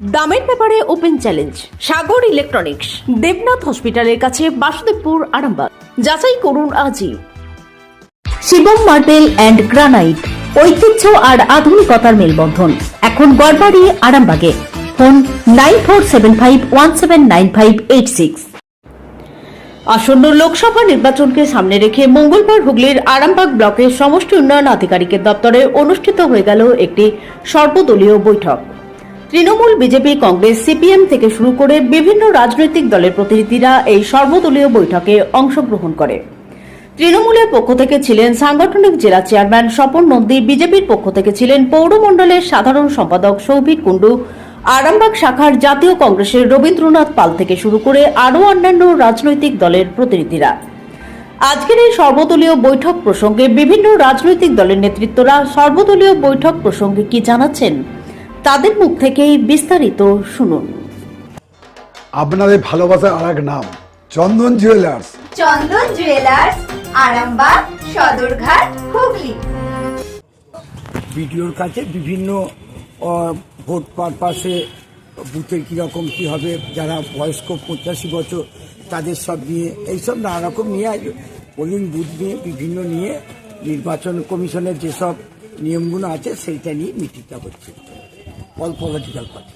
দামের ব্যাপারে open challenge, Sagar electronics, Debnath hospital কাছে বাসুদেবপুর, আরামবাগ। যাচাই করুন আজই। শিবম মার্বেল অ্যান্ড গ্রানাইট, ঐতিহ্য আর আধুনিকতার মেলবন্ধন। এখন গড়বাড়ি, আরামবাগে। Phone nine four seven five one seven nine five eight six. আসন্ন লোকসভা নির্বাচনকে সামনে রেখে মঙ্গলবার হুগলির আরামবাগ ব্লকের সমষ্টি উন্নয়ন আধিকারিকের দপ্তরে অনুষ্ঠিত হয়ে গেল একটি সর্বদলীয় বৈঠক। তৃণমূল বিজেপি, কংগ্রেস, সিপিএম থেকে শুরু করে বিভিন্ন রাজনৈতিক দলের প্রতিনিধিরা এই সর্বদলীয় বৈঠকে অংশগ্রহণ করে। তৃণমূলের পক্ষ থেকে ছিলেন সাংগঠনিক জেলা চেয়ারম্যান স্বপন নন্দী, বিজেপির পক্ষ থেকে ছিলেন পৌরমণ্ডলের সাধারণ সম্পাদক সৌভিক কুণ্ডু। আরামবাগ শাখার জাতীয় কংগ্রেসের রবীন্দ্রনাথ পাল থেকে শুরু করে আরও অন্যান্য রাজনৈতিক দলের প্রতিনিধিরা। আজকের এই সর্বদলীয় বৈঠক প্রসঙ্গে বিভিন্ন রাজনৈতিক দলের নেতৃত্বরা সর্বদলীয় বৈঠক প্রসঙ্গে কি জানাচ্ছেন? তাদের মুখ থেকেই বিস্তারিত শুনুন। আপনাদের ভালোবাসার আর এক নাম চন্দন জুয়েলার্স। চন্দন জুয়েলার্স আরামবাগ সদরঘাট হুগলি। বিডিওর কাছে বিভিন্ন ভোট পারপাসে বুথের কীরকম কী হবে যারা বয়স্ক পঁচাশি বছর তাদের সব নিয়ে এইসব নানা রকম নিয়ে আজ পোলিং বুথ নিয়ে বিভিন্ন নিয়ে নির্বাচন কমিশনের যেসব নিয়মগুলো আছে সেইটা নিয়ে মিটিংটা হচ্ছে। অল পলিটিক্যাল পার্টি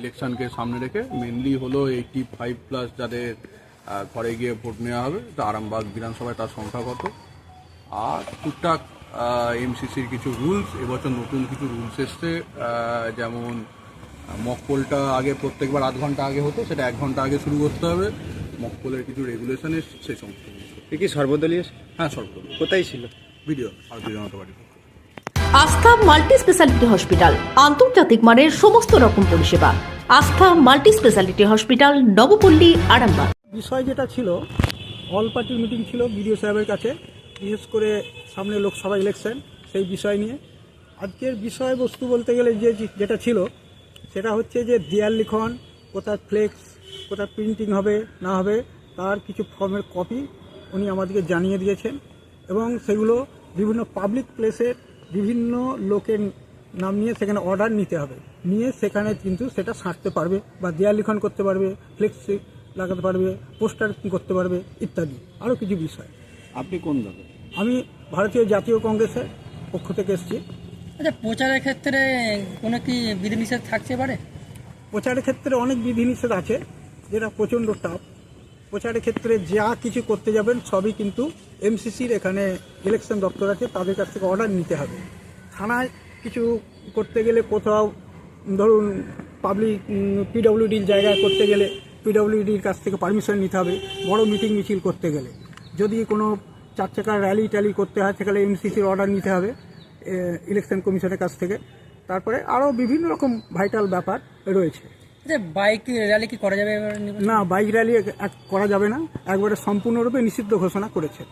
ইলেকশনকে সামনে রেখে মেনলি হলো এইটি ফাইভ প্লাস যাদের ঘরে গিয়ে ভোট নেওয়া হবে তো আরামবাগ বিধানসভায় তার সংখ্যা কত? আর টুকটাক এমসিসির কিছু রুলস এবছর নতুন কিছু রুলস এসছে যেমন মকপোলটা আগে প্রত্যেকবার আধ ঘণ্টা আগে হতো সেটা এক ঘণ্টা আগে শুরু করতে হবে। মকপোলের কিছু রেগুলেশন এসছে সেই সমস্ত কি সর্বদলীয় হ্যাঁ সর্বদল কোথায় ছিল? ভিডিও ভারতীয় জনতা থেকে। আস্থা মাল্টি স্পেশালিটি হসপিটাল, আন্তর্জাতিক মানের সমস্ত রকম পরিষেবা। Astha multi speciality hospital, Nabapalli, Arambagh. বিষয় যেটা ছিল অল পার্টি মিটিং ছিল বিডিও সাহেবের কাছে, বিশেষ করে সামনে লোকসভা ইলেকশন সেই বিষয় নিয়ে। আজকের বিষয়বস্তু বলতে গেলে যে যেটা ছিল, সেটা হচ্ছে যে দেয়াল লিখন, কোথায় ফ্লেক্স কোথায় প্রিন্টিং হবে, না হবে, তার কিছু ফর্মের কপি উনি আমাদেরকে জানিয়ে দিয়েছেন। এবং সেগুলো বিভিন্ন পাবলিক প্লেসের বিভিন্ন লোকের নাম নিয়ে সেখানে অর্ডার নিতে হবে। নিয়ে সেখানে কিন্তু সেটা সারতে পারবে বা দেয়াল লিখন করতে পারবে ফ্লেক্স লাগাতে পারবে পোস্টার করতে পারবে ইত্যাদি। আরও কিছু বিষয়। আপনি কোন দলে আমি ভারতীয় জাতীয় কংগ্রেসের পক্ষ থেকে এসেছি। আচ্ছা প্রচারের ক্ষেত্রে কোনো কি বিধিনিষেধ থাকছে পারে প্রচারের ক্ষেত্রে অনেক বিধিনিষেধ আছে যেটা প্রচণ্ড টাফ। প্রচারের ক্ষেত্রে যা কিছু করতে যাবেন, সবই কিন্তু এমসিসির এখানে ইলেকশন দপ্তর আছে, তাদের কাছ থেকে অর্ডার নিতে হবে। থানায় কিছু করতে গেলে কোথাও, ধরুন পাবলিক পিডব্লিউডির জায়গায় করতে গেলে পিডব্লিউডির কাছ থেকে পারমিশন নিতে হবে, বড় মিটিং মিছিল করতে গেলে। যদি কোনো চার চাকার র্যালি ট্যালি করতে হয়, সেখানে এমসিসির অর্ডার নিতে হবে ইলেকশন কমিশনের কাছ থেকে। তারপরে আরও বিভিন্ন রকম ভাইটাল ব্যাপার রয়েছে। আচ্ছা বাইক র্যালি কি করা যাবে এবার না বাইক র্যালি করা যাবে না। একবারে সম্পূর্ণরূপে নিষিদ্ধ ঘোষণা করেছে।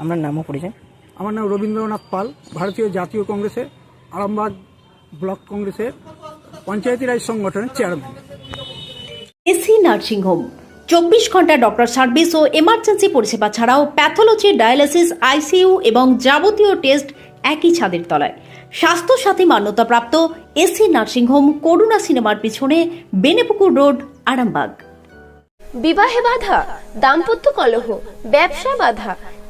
আপনার নামও পরিচয় আমার নাম রবীন্দ্রনাথ পাল ভারতীয় জাতীয় কংগ্রেসের আরামবাগ ব্লক কংগ্রেসের পঞ্চায়েতি রাজ সংগঠনের চেয়ারম্যান। AC nursing home. চব্বিশ ঘণ্টা ডক্টর সার্ভিস ও এমার্জেন্সি পরিষেবা ছাড়াও প্যাথোলজি ডায়ালিসিস আইসিইউ এবং যাবতীয় টেস্ট একই ছাদের তলায়। স্বাস্থ্য সাথী মান্যতাপ্রাপ্ত এসি নার্সিংহোম করুণা সিনেমার পিছনে বেনেপুকুর রোড, আরামবাগ। বিবাহে বাধা, দাম্পত্য কলহ, ব্যবসা বাধা